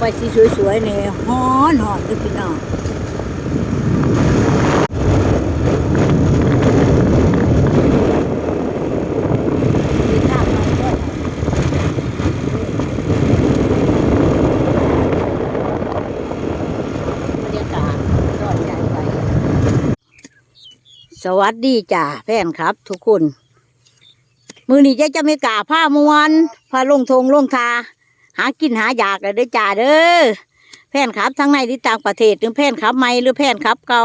ไปสีสวยๆเนี่ยฮ้อนหอนด้วยพี่น้องมีทาสวัสดีจ้าแฟนครับ ทุกคน มือนี้จะจะไม่กล้าผ้ามวนผ้าลงทงลงทา หากินหาอยากเลยเด้อจ้าเด้อแพนครับทั้งในที่ต่างประเทศหรือแพนครับไม่หรือแพนครับเก่า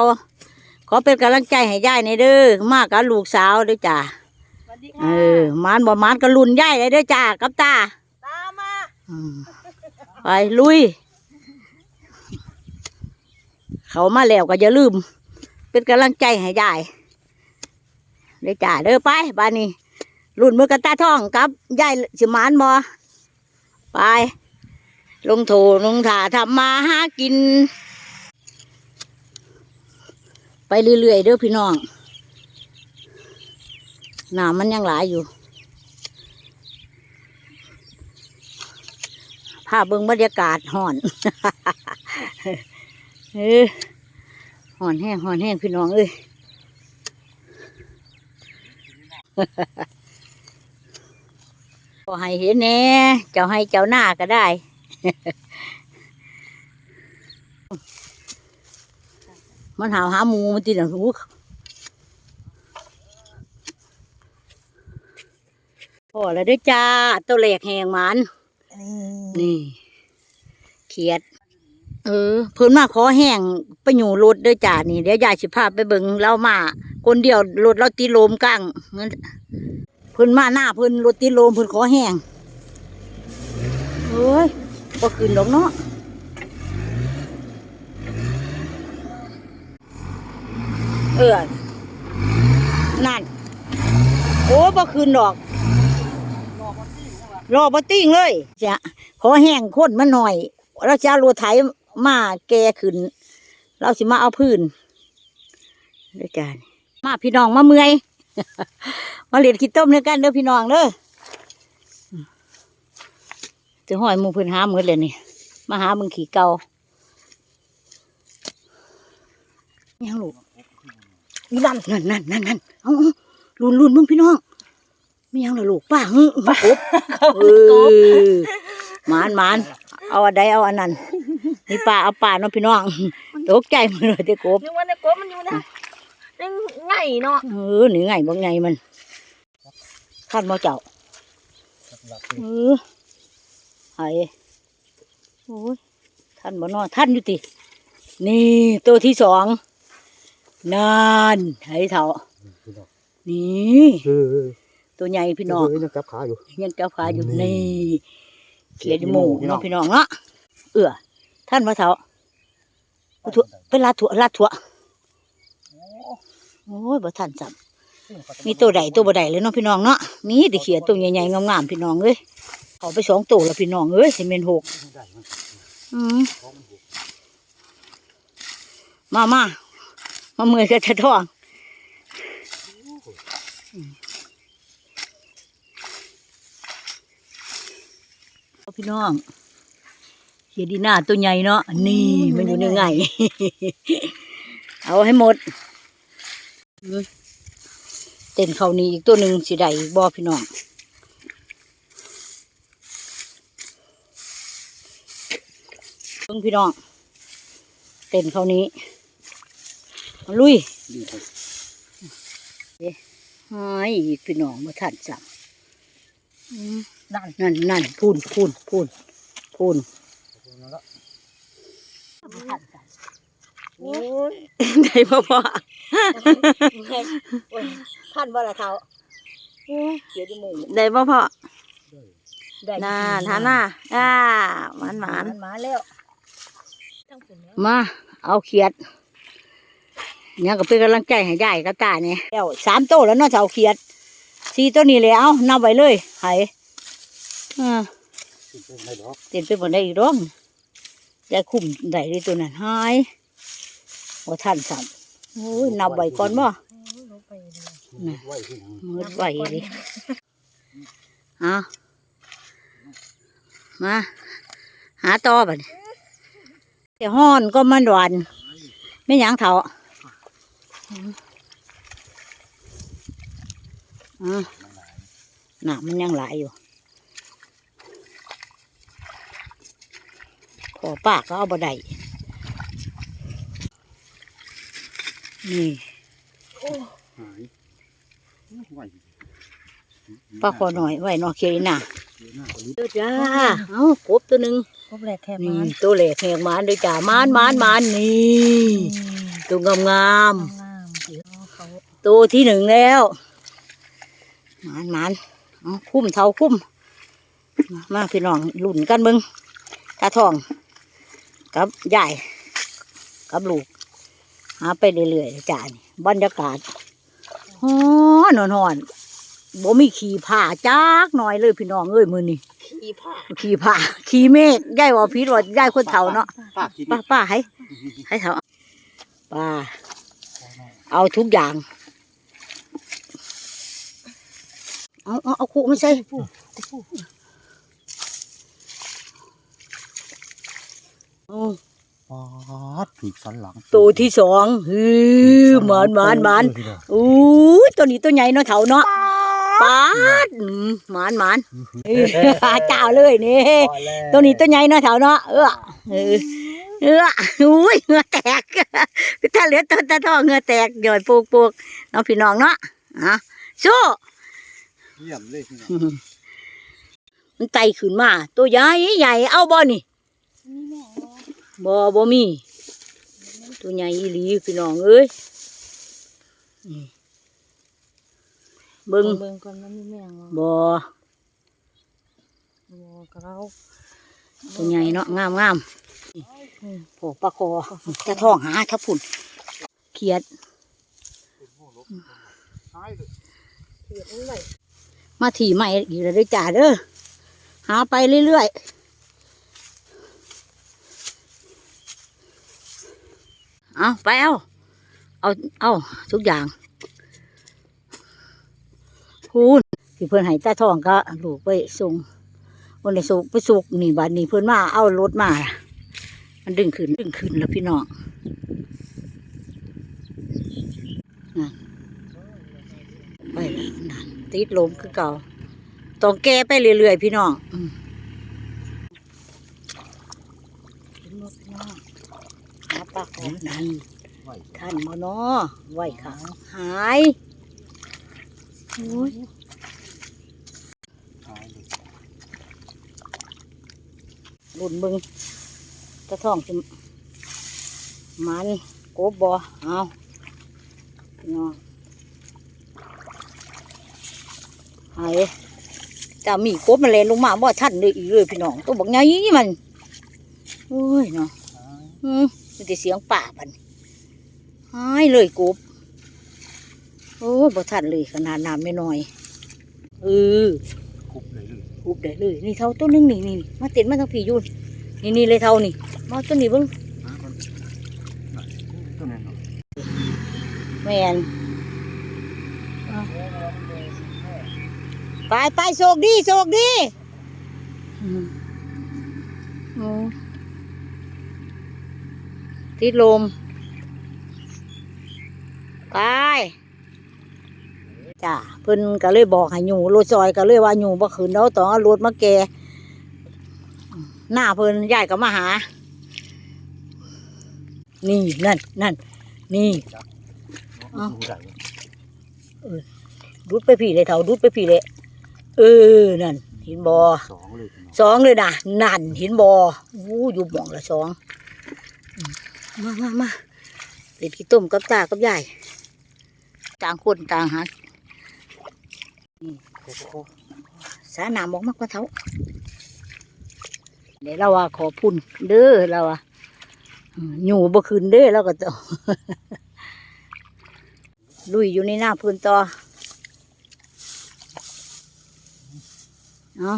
ขอเป็นกำลังใจให้ย่ายในอยเด้อมากกับลูกสาวเด้อจ้าสวัสดีเอค่ะอมานบ่มานก็ลุนย่ายเลยเด้อจ้ากับตาตามมาอืมไปลุย เขามาแล้วก็อย่าลืม เป็นกำลังใจให้ยายเด้อจ้าเด้อไปบ้านนี้รุ่นมือกระตาท่องกับยายสิมานบ่ ไป ลงโถลงถาทำมาหากิน ไปเรื่อยๆเด้อพี่น้องน้ำมันยังหลายอยู่ภาพเบิ่งบรรยากาศห่อนเออห่อนแห้งห่อนแห้งพี่น้องเอ้ย ก็ให้เห็นแหน่เจ้าให้เจ้าหน้าก็ได้มันหาวหาหมูมันตีหนังหูพอแล้วเด้วยจ้าตัวเล็กแหงหมันนี่ เขียด เออเพิ่นมาขอแห้งไปอยู่รถเด้วยจ้านี่เดี๋ยวยายสิพาไปเบิ่งเรามา คนเดียวรถเราตีโลมกลางงั้น เพิ่นมาหน้าเพิ่นรถตีโลมเพิ่นขอแห้งเฮ้ยบ่ขึ้นดอกเนาะเออนั่น โอ้บ่ขึ้นดอกรอบ่ติ้งเลยจะขอแห้งคนมันหน่อยเราจะเอารถไถมาแกขึ้น เราสิมาเอาพื้นด้อจ้านี่มาพี่น้องมาเมื่อย มาเลียดขี้ต้มด้วยกันเด้อพี่น้องเด้อจะห้อยหมูเพื้นหาหมือเลยนี่มาหามึงขี่เก่ายังลูกนี่นั่นนั่นนั่นนั่นนั่นเอาเอาลุนลุนมึงพี่น้องไม่ยังเลยลูกป้าเฮ้ยกบเออหมานหมานเอาอันใดเอาอันนั้นนี่ป่าเอาป่าเน้องพี่น้องตกใจมันเลยแต่กบนึกว่าในกบมันอยู่นะ ยังไงเนาะเออหนีไงบ่ไงมันท่านมาเจ้าเออไห้โอ้ยท่านบ่นอนท่านอยู่ตินี่ตัวที่สองนานไห้เถ่านี่เออตัวใหญ่พี่น้องเยังจับขาอยู่ยังเจ้าขาอยู่นี่นี่เขียดหมูพี่น้เนาะองพี่น้องเนาะเอื้อท่านมาเถาเอาถั่วเป็นลาดถั่วลาดถั่ว โอ้ยบ่ทันจับมีตัวใดตัวบ่ใดเลยเนาะพี่น้องเนาะนี่ดิเขียดตัวใหญ่ๆงามๆพี่น้องเอ้ยเอาไปสองตัวแล้วพี่น้องเอ้ยสิเมนหกอืมมามามาเมื่อยก็จะท้องเอาพี่น้องเขียดดีหน้าตัวใหญ่เนาะนี่มันอยู่ในไง เอาให้หมด เต้นเขานี้อีกตัวหนึ่งสิได้อีกบ่พี่น้องเพิ่งพี่น้อง เต้นเขานี้เอาลุยเอ๊ะหายอีกพี่น้องมาทันจังอืมนั่นนั่นนั่นพูนพูนพูนพูน โอ้ยได้พ่อพ่อท่านบ่ละเขาเดี๋ยวจะมูได้บ่พ่อได้น่าทาน่าอ่าหวานหวานมันมาแล้วทั้งฝุ่นแล้วมาเอาเขียดเนี่ยก็เป็นกำลังใจให้ยายกับตาเนี่ยแล้วสามโตวแล้วเนาะจะเอาเขียดสี่ตัวนี้เลยเอานับไว้เลยไห้อ่าไม่ดอกเต็มไปหมดได้อีกร้องยายคุ้มได้เลยตัวนั้นหาย ว่าท่านสั่งโอ้ยนับไว้ก่อนบ่ลงไปเลยไว้ที่หนังมืดไว้ดิเอามา หาต่อบัดนี้แต่ห้อนก็มันหวานไม่หยังเถาอืมน่ะมันยังหลายอยู่พอป้าก็เอาบ่ได้ นี่หายไหวป้าขอหน่อยไว้เนอเคยน่ะหน้าก็ลุกเด้อจ้าเอ้ากบตัวหนึ่งพบแหลกแทบนี่มันตัวเหล็กแหกหมานเด้อจ้ามานมานมานนี่ตัวงามงามงามๆเอาเขาๆตัวที่หนึ่งแล้วหมานหมานเอาคุ้มเท่าคุ้มมามาพี่น้องหลุ่นกันเบิงตาทอง กับยายกับลูกหาไปเรื่อยๆจ้านี่บรรยากาศฮ้อนอนอนๆบ่มีขี่ผ่าจักหน่อยเลยพี่น้องเอ้ยมือนี่ขี่ผ้าขี่ผ่าขี่เมฆยายว่าพีดว่าย่ายคนเฒ่าเนาะป้าคิดป้าป้าให้ให้เฒ่าป้าเอาทุกอย่าง เอาเอาเอาขู่ไม่ใช่เอา ป๊าดผีสันหลังตัวที่สองฮือหมานหมานหมานอู้ยตัวนี้ตัวใหญ่เนาะเฒ่าเนาะป้าดอืมหมานหมานเอ้ยเจ้าเลยนี่ตัวนี้ตัวใหญ่เนาะเถาเนาะเออเออเอออุ้ยเหงือแตกถ้าเหลือตัวตาทองเหงือแตกหย่อยปูกปูกน้องพี่น้องเนาะอะสู้เยี่ยมเลยพี่น้องมันไต่ขึ้นมา ตัวใหญ่ใหญ่เอาบ่นี่ บ่บ่มีตัวใหญ่อีหลีพี่น้องเอ้ยนี่เบิ่งเบิ่งก่อนมันมีแมงบ่บ่บ่กระเราตัวใหญ่เนาะงามงามโผปลาคอตาทองหาทับผุ่นเขียดหายเลยเขียดมันไหลมาถี่ใหม่อีกแล้วเด้อจ้าเด้อหาไปเรื่อยๆ เอาไปเอา เอา เอาทุกอย่างพูนที่เพื่อนให้ตาทองก็ลูกไปส่งวันนี้สุกไปสุกนี่บัดนี้เพื่อนมาเอารถมาล่ะมันดึงขึ้นดึงขึ้นแล้วพี่น้องนะไปแล้วนั่นติดลมคือเก่าต้องแก้ไปเรื่อยๆพี่น้องอืมขึ้นรถพี่น้อง หาปลาขอนั่นท่านมานไหวขาหายโอ้ยบุญมึงตะท่องสิมันกบบ่เอาพี่น้องหายจะมีกบมันแลนลงมาบ่ท่านเลยอีกเลยพี่น้องตัวบอกไงมันโอ้ยเนาะอืม มันจะเสียงป่าบัดนหายเลยกบโอ้ยบ่ทันเลยขนาดน้ำน้อยๆเออคุบเลยเลยอุบได้เลย นี่เท่าต้นนึงนี่นี่มาเต็นมาทางผีอยูนนี่นี่เลยเท่านี่มาต้นนี้เบิ่งหาก่อนน่ะตัวนั้นเนาะแมนเอาไปไปโศกดีโศกดีอืมโอ้ ติดลม ไป จ้าเพิ่นก็เลยบอกให้อยู่รถซอยก็เลยว่าอยู่บ่ขึ้นแล้วต้องเอารถมาแกหน้าเพิ่นยายก็มาหา นี่นั่นนั่นนี่เอ้าดูได้ดุดไปพี่เลยเท่าดุดไปพี่เลยเออนั่นเห็นบ่สองเลยพี่น้องสองเลยนะนั่นเห็นบ่อู้อยู่หม่องละสองอื มามามาเด็ดขี้ต้มกับตากับยายต่างคนต่างหาโอ้โหสาหนามออกมากกว่าเท่าเดี๋ยวเราว่าขอพุ่นเด้อเราว่าอยู่บ่คืนเด้อเราก็ต้องลุยอยู่ในหน้าพื้นต่อเอา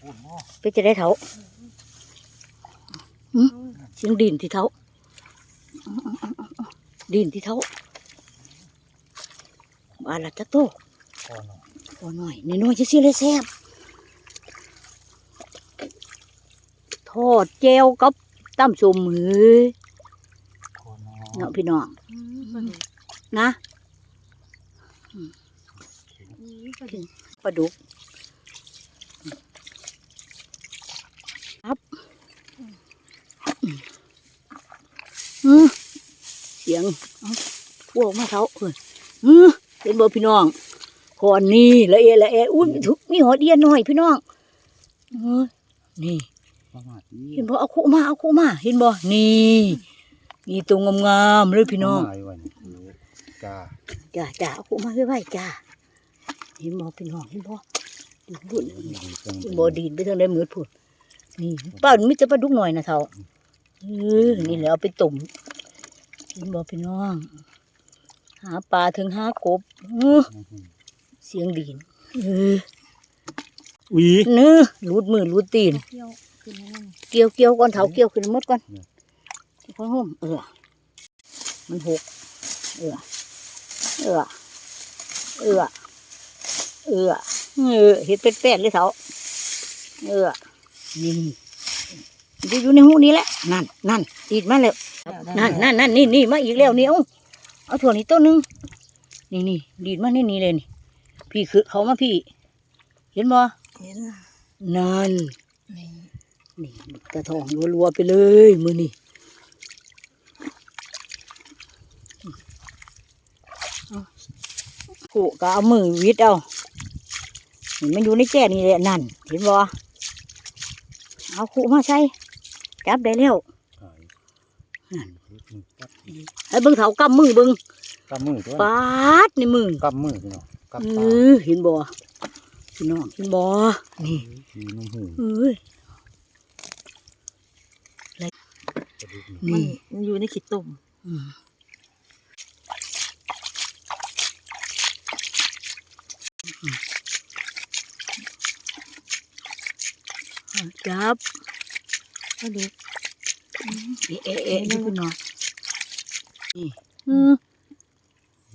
พูดบ่ไปจะได้เท่าหืมเสียงดินที่เท่า ดินที่เท่าบาละจักโตพอหน่อยพอหน่อยนี่น้อยจะสิเลยแซ่บทอดเจลกับตั้มชมเฮ้ยคอน้อยเนาะพี่น้องอืมปลาดุกนะอืมปลาดุก ปลาดุกครับอืม เสียงเอาพวกมาเท้าเอ้ยอืมเป็นบ่พี่น้องคอนนี่ละเอียดละเอียดอุ้ยทุกมีหัวเดียนหน่อยพี่น้องเอ้ยนี่ประมาณนี้เห็นบ่เอาคู่มาเอาคู่มา เห็นบ่นี่นี่ตรงงามๆเลยพี่น้องประมาณไว้นี่จ้าจ้าจ้าเอาคู่มาไว้ไว้จ้าเห็นบ่พี่น้องเห็นบ่ดูดูดีจังเห็นบ่ดีดไปทางใดมืดพุ่นนี่ป้ามีแต่ปลาดุกหน่อยนะเท่า เออนี่แหละเอาไปต้มเห็นบ่พี่น้อง หาปลาถึงหากบเออเสียงดีนเอออุ้ยเนื้อรูดมือรูดตีนเที่ยวขึ้นมานั่นเกี่ยวเกี่ยวก่อนเถาเกี่ยวขึ้นหมดก่อนเนี่ยค่อยห่มเออ มันหก เออ เออ เออ เออ เออเห็ดเป็ดแปดเลยเถาเออนี่มัน จะอยู่ในหูนี้แหละนั่นนั่นติดมาแล้วนั่นนั่นนั่นนี่นี่มาอีกแล้วนี่เอาเอาถั่วนี้ต้นหนึงนี่นี่ดีดมานี่นี่เลยนี่พี่คือเขามาพี่ เห็นบ่เห็นนั่นนี่นี่กระทองรัวๆไปเลยมือนี่กูก็เอามือวิดเอานี่มันอยู่ในแก่นี่แหละนั่น เห็นบ่เอาขู่มาใส่ จับได้แล้วขายนั่นจับให้เบิ่งเถากำมือเบิ่งกำมือด้วยปาดในมือกำมือพี่น้องเอกำตาอเห็นบ่พี่น้องเห็นบ่นี่ดีน้ำหูเอ้ยกระดูกมันนี่มันอยู่ในขีดตุ่มอืมจับ ปลาดุกเอะเอะเอะอยู่พี่น้องนี่อืม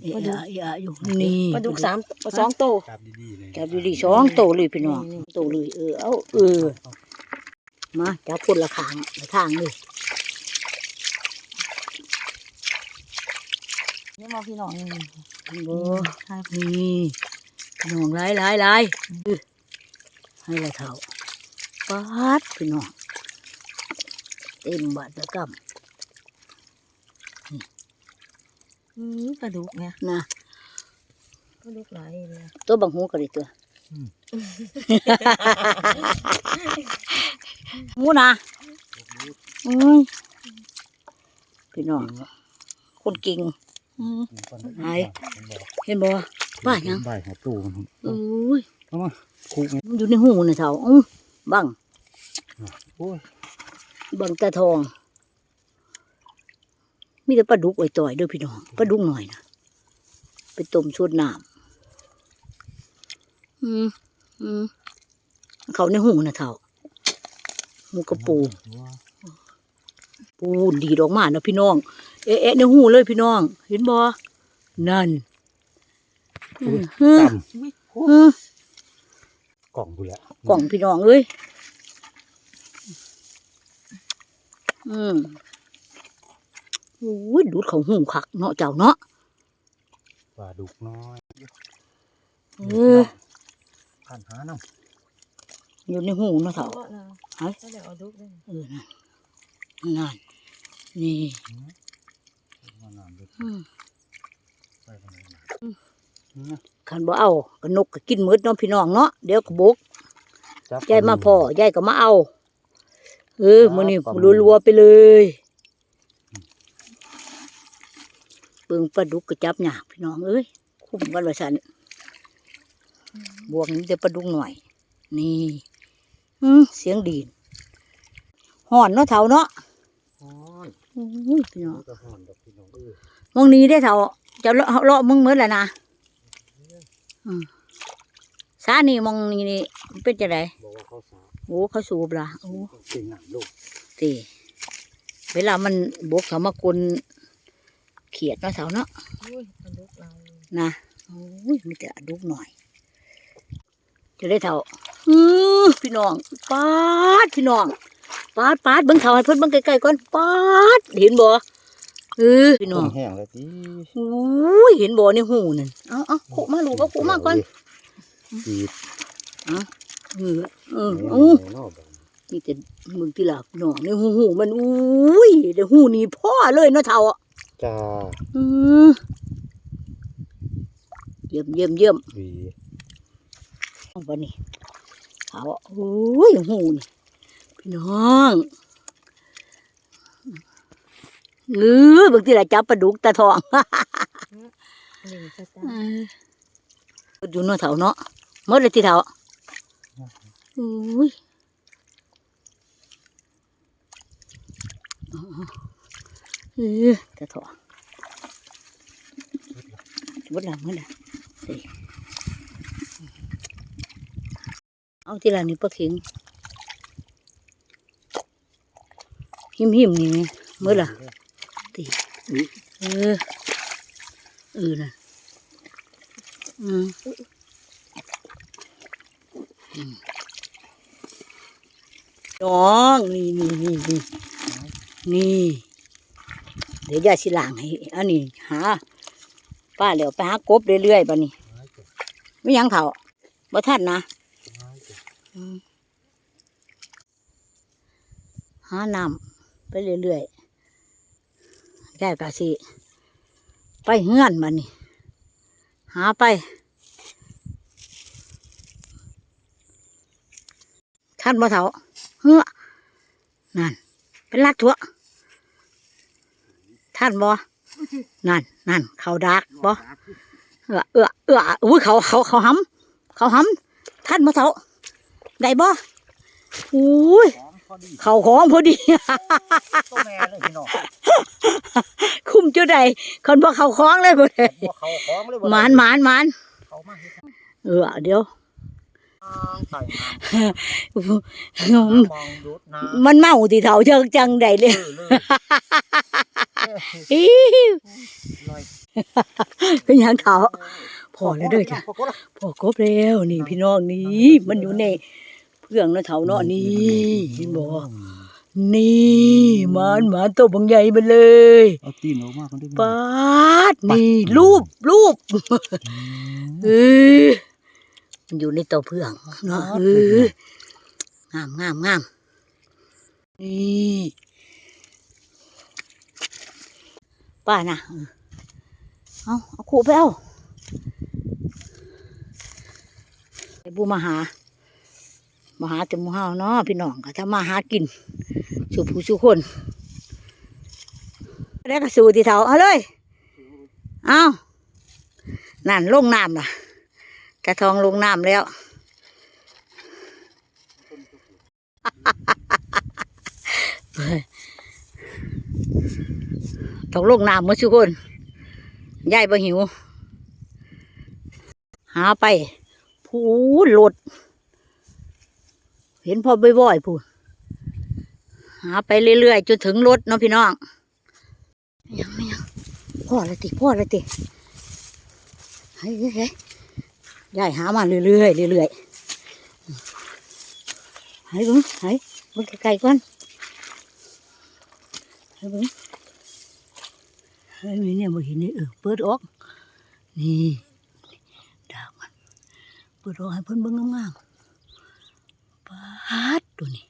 เอะอะเอะอะอยู่นี่ปลาดุกสามสองโตวจับดีๆเลยจับดีๆสองโตเลยพี่น้องนี่โตเลยเออเอาเออมาจับคนละขางละทางเลยนี่มาพี่น้องนี่โอ้นี่พี่น้องหลายหลายหลายเออให้ละเท่าปัดพี่น้อง เต็มบาดตะกอืมปลาดุกเนี่ยำนะปลาดุกหลายเลยอะตัวบังหูก็ได้ตัวหมูนะอุ้ยพี่น้องคนเก่งอืมไหนเห็นบ่ป้าหยังใบหัวตู้มันอุ้ยเอามาคุกมันอยู่ในหูนะเท่าอู้บังโอ้ย บังตาทอง มีแต่ปลาดุกไว้ต่อยเด้อพี่น้องปลาดุกหน่อยนะไปต้มชุดน้ำอืมอืมเขาในหูนะเท่าหูกระปู ปูนดีดออกมานะพี่น้อง เอะเอะในหูเลยพี่น้อง เห็นบ่นั่นอืมอืมต่อืมำกล่องกูแหละกล่องพี่น้องเอ้ย อืมโอ้ยดูดเขาหูคักเนาะเจ้าเนาะปลาดุกน้อยเออผ่านหาน้ำอยู่ในหูเนาะเถ่าเอาละนะเฮ้ยถ้าเดี๋ยวเอาดุกได้เออนั่นนั่นนี่มาน้ำด้วยอืมใส่ไปไหนมานี่นะคันบ่เอาก็นกก็กินหมืดเนาะพี่น้องเนาะเดี๋ยวก็บกจับยายมาพอยายก็มาเอา เออครับมื้อนี้ขอบคุณรัวๆไปเลยเบิ่งปลาดุกก็จับยากพี่น้องเอ้ยคุ้มกันว่าซั่นบวกนี้แต่ปลาดุกหน่อย นี่อืมเสียงดีนห่อนเนาะเฒ่าเนาะโอ้ยอุ้ยพี่น้องกระห่อนดอกพี่น้องเออมองนี้ได้อเฒ่าจะเลาะเลาะมึงเหมือนแล้วนะอืมสานี่มองนี่นี่เป็นจังไดบ อกว่าเขาสาโอ้เขาสูบล่ะโอ้เก่งหนังลูกสิเวลามันบกเขามากลเขียดเนาะเสาเนาะอุ้ยปลาดุกหลายเลยนะโอ้ยมีแต่อะดุกหน่อย จะได้เท่าอือพี่น้องป้าดพี่น้องปาดปาดเบิ่งเขาให้เพิ่นเบิ่งไกลๆก่อนปาดเห็นบ่เออพี่น้ต้องนแห้งแล้วจีอุ้ยเห็นบ่ในหูนั่นเอาเอาขุมาลูกเอาขุมาก่อนจีดเอ อเออโอ้เอานี่แต่มึงที่หลับน้องในหูหูมันอุ้ยเดี๋ยวหูนี่พ่อเลยเนาะเท่าอะจ้าอือเยี่ยมเยี่ยมเยี่ยมวีเอาไปนี่เขาอะอุ้ยหูนี่พี่น้องเออบางทีละจับปลาดุกตาทองหนึ่งจ้าจ้าเอออยู่เนาะเท่าเนาะหมดเลยที่เท่า อุ้ยเออตาทองหมดละหมดละสิเอาทีละนี่ปลาเข็งหิมหิมๆนี่ไงหมดละตีเออเออน่ะอืมอืม น้องนี่นี่นี่นี่นี่ เดี๋ยวยายสิล้างให้อันนี้หาป้าเดี๋ยวไปหากบเรื่อยๆป่ะนี่ไม่ยังเถ่าบ่ทันนะหาน้ำไปเรื่อยๆยายกะสิไปเฮือนมานี่หาไปท่านบ่เถา เฮ้อนั่น เป็นลัดถั่วท่านบ่นั่นนั่นเขาดักบ่เออเออเอออุ้ยเขาเขาเขาหำเขาหำท่านบ่เถาได้บ่อุ้ยพอดีเขาของพอดีตัวแม่เลยพี่น้องคุ้มจุดใดคนบ่เขาของเลยบ่ได้บ่เขาของเลยบ่หมานหมานหมานเขามาเฮ็ดเออเดี๋ยว ใส่น้ำมองดูดน้ำมันเมาที่เถาเชิงจังใดเลยเลยอิ๊วเป็นยังเถาพอแล้วเด้อจ้ะพอแล้วพอกบแล้วนี่พี่น้องนี่มันอยู่ในเพื่องนะเถาเนาะนี่เห็นบ่นี่หมานหมานตัวบางใหญ่มาเลยเอาตีนออกมากันด้ปาดนี่รูปรูปเออ มันอยู่ในเตาเพื่องเนาะเอองามงามงามนี่ป้าน่ะเออเอาเอาขู่ไปเอาไอ้บูมาหา มาหาแต่หมูเฮาเนาะพี่น้องก็ถ้ามาหากินสู่ผู้สู่คนแล้วก็สู่ที่เถาเอาเลย เอานั่นลงน้ำล่ะ ตาทองลงน้ำแล้ว ต้องลงน้ำมาทุกคนยายบ่หิว หาไปพูดหลด เห็นพอบ่อยๆพูดหาไปเรื่อยๆจนถึงรถเนาะพี่น้องยังไม่ยังพ่อละติพ่อละติเฮ้ยเฮ้ยเฮ้ ยยายหามาเรื่อยๆเรื่อยๆให้เบิ้งให้เบิ้งไกลๆก่อนให้เบิ้งให้มีเนี่ยบ่เห็นนี่เออเปิดออก นี่ดาวมันเปิดออกให้เพิ่นเบิ้งงามๆปาดตัวนี้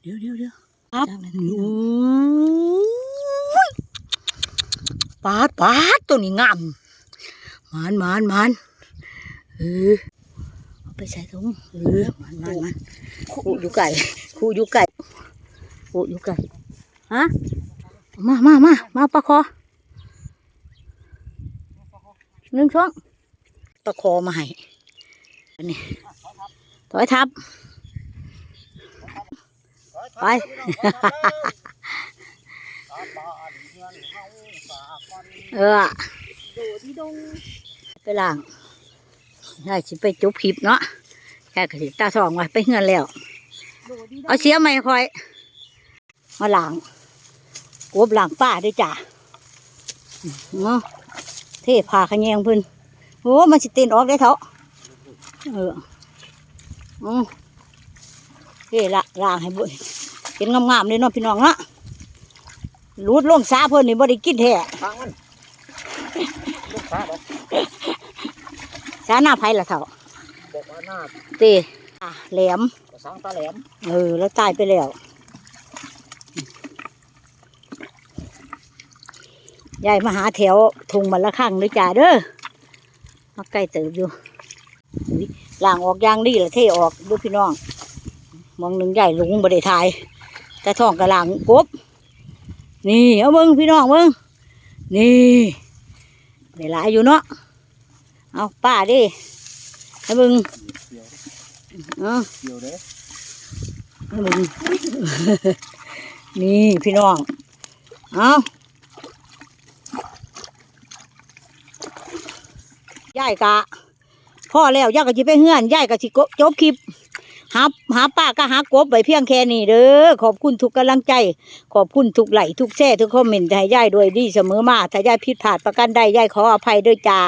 เดี๋ยวเดี๋ยวเดี๋ยวปั๊บอู้ยปาดปาดตัวนี้งามหมานหมานหมาน เออเอาไปใส่ถุงเออหมานหมานหมานคู่อยู่ไก่คู่อยู่ไก่คู่อยู่ไก่ฮะมามามามาปลาคอหนึ่งช่องปลาคอมาให้อันนี้ถอยทับไปเออไปล้าง ยายสิไปจุบคลิปเนาะยายก็สิตาทองไว้ไปเฮือนแล้ว เอาเสียไหมคอย มาล้างกบล้างป้าด้วยจ้ะเนาะเทผ่าขะแยงเพิ่นโอ้มันสิเต้นออกได้เถอะเอออือเทละล้างให้เบุญเห็นงามๆเลยเนาะพี่น้องเนาะรูดลงซาเพิ่นนี่บ่ได้กินแท้ ทางมันลูกค้าบอกซาหน้าไผละเท่าบอกว่าหน้าเตอะแหลมกระสังตาแหลมเออแล้วตายไปแล้วยายมาหาแถวทุงมันละข้างเลยจ้าเด้อมาใกล้เติบอยู่อุ๊ยล่างออกอยางดีละเทออกดูพี่น้อง มองหนึ่งใหญ่ลุงบไดทายแต่ท้องกระล่างกบ นี่เอาเบิ้งพี่น้องเบิ้งนี่ได้หลายอยู่เนาะ เอาป้าดิเอาเบิ้งเออาเกี่ยวเด้อให้มึงนี่พี่น้อง เอายายกะพ่อแล้วยายกะจิไปเฮือนยายก็สิกจบคลิป หาหาป้าก็หากบไปเพียงแค่นี้เด้อขอบคุณทุกกำลังใจ ขอบคุณทุกไหลค์ทุกแช่ทุกคอมเมนต์ให้ยายด้วยดีเสมอมาถ้ายายผิดพลาดประกันใดยายขออภัยด้วยจ้า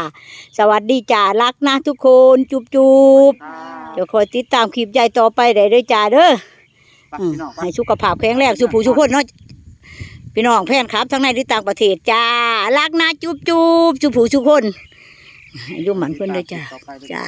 สวัสดีจ้ารักนะทุกคนจุบจุบอ่าเดี๋ยวคอยติดตามคลิปยายต่อไปได้ด้วยจ้าเด้อไปอืมพี่น้องไปให้สุขภาพแข็งแรงสุผู้สุขคนเนาะพี่น้องแฟนครับทั้งในหรือต่างประเทศจ้ารักนะจุบจุบสุผู้สุขคนอายุหมันเพิ่นด้วยจ้าต่อไปเลยจ้า